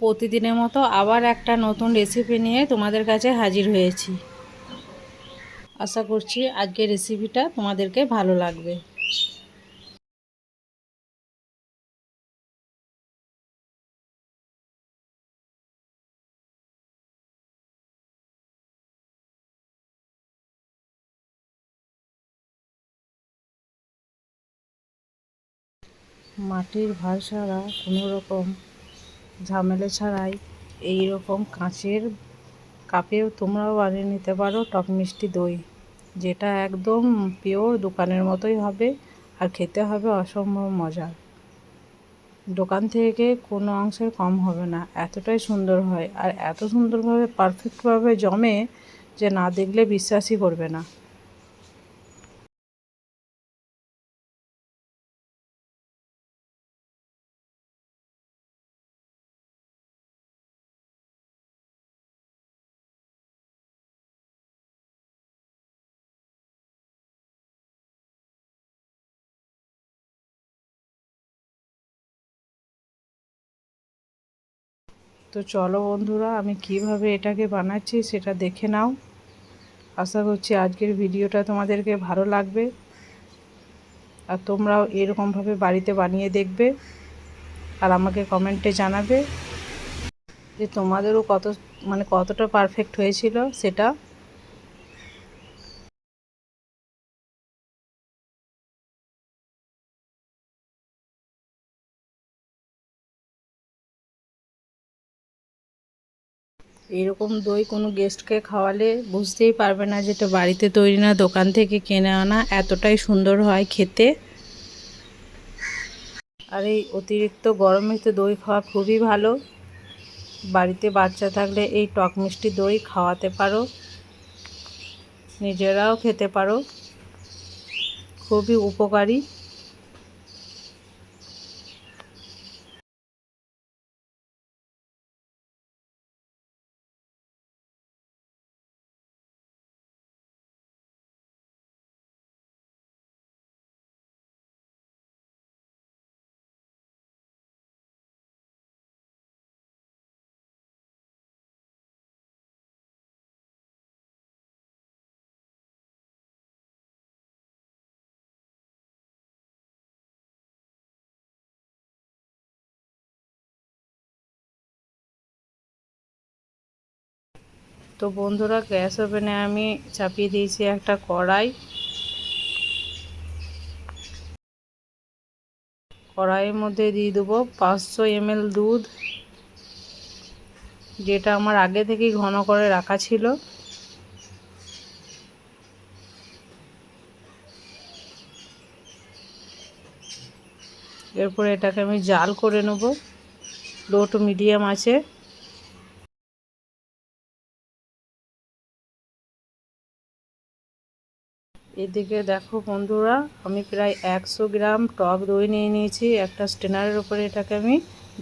প্রতিদিনের মতো আবার একটা নতুন রেসিপি নিয়ে তোমাদের কাছে হাজির হয়েছি। আশা করছি আজকের রেসিপিটা তোমাদেরকে ভালো লাগবে। মাটির ভার ছাড়া কোনো রকম ঝামেলা ছাড়াই এই রকম কাঁচের কাপেও তোমরাও বানিয়ে নিতে পারো টক মিষ্টি দই, যেটা একদম পিওর দোকানের মতোই হবে আর খেতে হবে অসম্ভব মজার দোকান থেকে কোনো অংশের কম হবে না, এতটাই সুন্দর হয় আর এত সুন্দরভাবে পারফেক্টভাবে জমে যে না দেখলে বিশ্বাসই করবে না। তো চলো বন্ধুরা, আমি কীভাবে এটাকে বানাচ্ছি সেটা দেখে নাও। আশা করছি আজকের ভিডিওটা তোমাদেরকে ভালো লাগবে। আর তোমরাও এরকমভাবে বাড়িতে বানিয়ে দেখবে আর আমাকে কমেন্টে জানাবে যে তোমাদেরও কত মানে কতটা পারফেক্ট হয়েছিল সেটা। এরকম দই কোনো গেস্টকে খাওয়ালে বুঝতেই পারবে না যেটা বাড়িতে তৈরি না, দোকান থেকে কিনে আনা, এতটাই সুন্দর হয় খেতে। আর এই অতিরিক্ত গরমে তো দই খাওয়া খুবই ভালো। বাড়িতে বাচ্চা থাকলে এই টক মিষ্টি দই খাওয়াতে পারো। নিজেরাও খেতে পারো। খুবই উপকারী। তো বন্ধুরা, গ্যাস ওভেনে আমি চাপিয়ে দিয়েছি একটা কড়াই। কড়াইয়ের মধ্যে দিয়ে দেবো পাঁচশো এমএল দুধ, যেটা আমার আগে থেকেই ঘন করে রাখা ছিল। এরপরে এটাকে আমি জাল করে নেব। লো টু মিডিয়াম আছে। এদিকে দেখো বন্ধুরা, আমি প্রায় একশো গ্রাম টক দই নিয়ে নিয়েছি। একটা স্টেনারের উপরে এটাকে আমি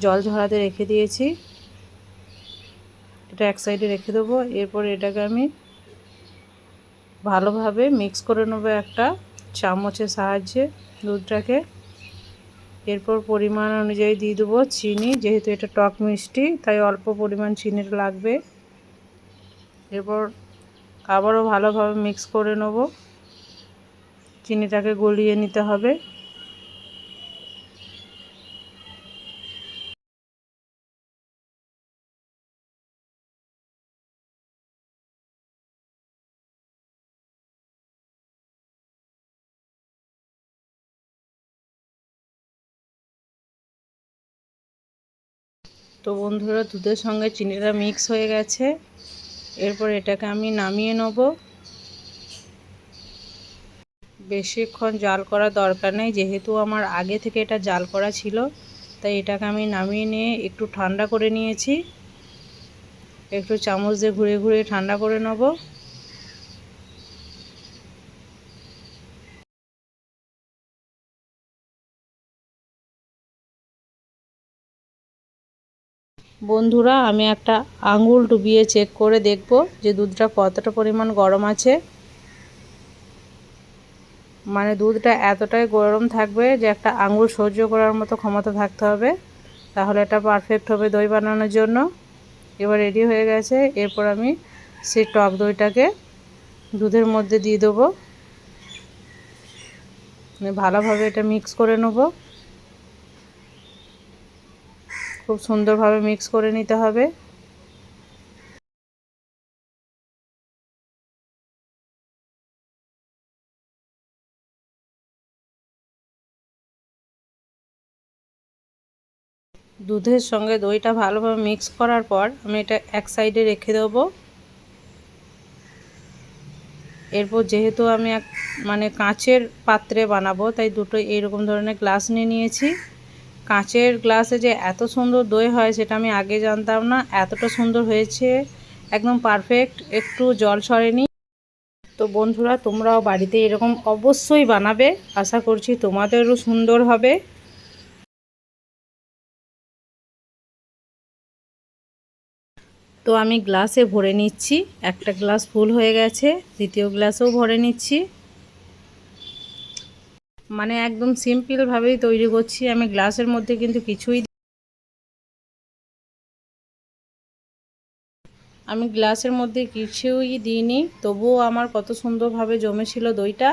জল ঝরাতে রেখে দিয়েছি। এটা এক সাইডে রেখে দেবো। এরপর এটাকে আমি ভালোভাবে মিক্স করে নেব একটা চামচের সাহায্যে দুধটাকে। এরপর পরিমাণ অনুযায়ী দিয়ে দেবো চিনি, যেহেতু এটা টক মিষ্টি, তাই অল্প পরিমাণ চিনির লাগবে। এরপর আবারও ভালোভাবে মিক্স করে নেব। চিনিটাকে গলিয়ে নিতে হবে। তো বন্ধুরা, দুধের সঙ্গে চিনিটা মিক্স হয়ে গেছে। এরপর এটাকে আমি নামিয়ে নেব। বেশিক্ষণ জাল করার দরকার নেই। যেহেতু আমার আগে থেকে এটা জাল করা ছিল, তাই এটাকে আমি নামিয়ে নিয়ে একটু ঠান্ডা করে নিয়েছি। একটু চামচ দিয়ে ঘুরে ঘুরে ঠান্ডা করে নেব। বন্ধুরা, আমি একটা আঙুল ডুবিয়ে চেক করে দেখব যে দুধটা কতটা পরিমাণ গরম আছে। মানে দুধটা এতটাই গরম থাকবে যে একটা আঙুল সহ্য করার মতো ক্ষমতা থাকতে হবে। তাহলে এটা পারফেক্ট হবে দই বানানোর জন্য। এবার রেডি হয়ে গেছে। এরপর আমি সেই টক দইটাকে দুধের মধ্যে দিয়ে দেবো। ভালোভাবে এটা মিক্স করে নেব। খুব সুন্দরভাবে মিক্স করে নিতে হবে। দুধের সঙ্গে দইটা ভালোভাবে মিক্স করার পর আমি এটা এক সাইডে রেখে দেবো। এরপর যেহেতু আমি এক মানে কাঁচের পাত্রে বানাবো, তাই দুটো এইরকম ধরনের গ্লাস নিয়ে নিয়েছি। কাঁচের গ্লাসে যে এত সুন্দর দই হয় সেটা আমি আগে জানতাম না, এতটা সুন্দর হয়েছে, একদম পারফেক্ট একটু জল সরেনি তো বন্ধুরা, তোমরাও বাড়িতে এরকম অবশ্যই বানাবে, আশা করছি তোমাদেরও সুন্দর হবে। তো আমি গ্লাসে ভরে নিচ্ছি। একটা গ্লাস ফুল হয়ে গেছে, দ্বিতীয় গ্লাসেও ভরে নিচ্ছি। মানে একদম সিম্পলভাবেই তৈরি করছি। আমি গ্লাসের মধ্যে কিন্তু কিছুই আমি গ্লাসের মধ্যে কিছুই দিইনি। তবুও আমার কত সুন্দরভাবে জমেছিল দইটা।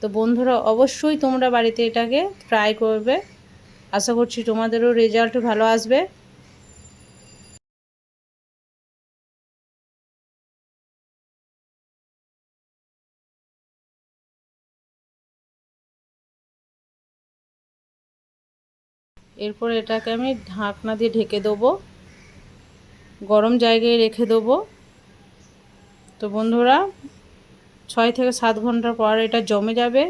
তো বন্ধুরা, অবশ্যই তোমরা বাড়িতে এটাকে ট্রাই করবে। আশা করছি তোমাদেরও রেজাল্ট ভালো আসবে। এরপর এটাকে আমি ঢাকনা দিয়ে ঢেকে দেবো। গরম জায়গায় রেখে দেবো। তো বন্ধুরা, ছয় থেকে সাত ঘণ্টার পর এটা জমে যাবে।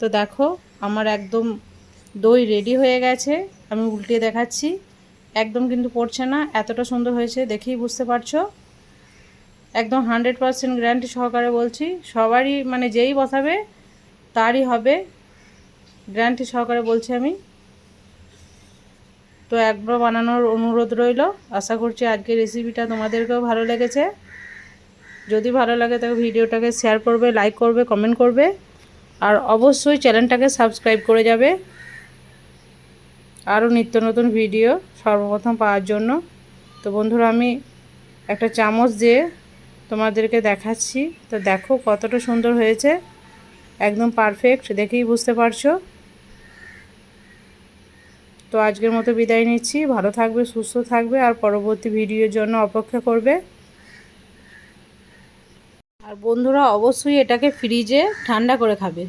তো দেখো, আমার একদম দই রেডি হয়ে গেছে। আমি উল্টে দেখাচ্ছি। একদম কিন্তু পড়ছে না, এতটা সুন্দর হয়েছে, দেখেই বুঝতে পারছ। একদম হান্ড্রেড পারসেন্ট গ্যারান্টি সহকারে বলছি, সবারই মানে যেই বসাবে, তারই হবে। গ্যারান্টি সহকারে বলছি আমি। তো একবার বানানোর অনুরোধ রইল। আশা করছি আজকের রেসিপিটা তোমাদেরকেও ভালো লেগেছে। যদি ভালো লাগে তবে ভিডিওটাকে শেয়ার করবে লাইক করবে কমেন্ট করবে। আর অবশ্যই চ্যানেলটাকে সাবস্ক্রাইব করে যাবে। আরও নিত্য নতুন ভিডিও সর্বপ্রথম পাওয়ার জন্য। তো বন্ধুরা, আমি একটা চামচ দিয়ে তোমাদেরকে দেখাচ্ছি। তো দেখো কতটা সুন্দর হয়েছে। একদম পারফেক্ট দেখেই বুঝতে পারছ। তো আজকের মতো বিদায় নিচ্ছি। ভালো থাকবে, সুস্থ থাকবে, আর পরবর্তী ভিডিওর জন্য অপেক্ষা করবে। আর বন্ধুরা, অবশ্যই এটাকে ফ্রিজে ঠান্ডা করে খাবে।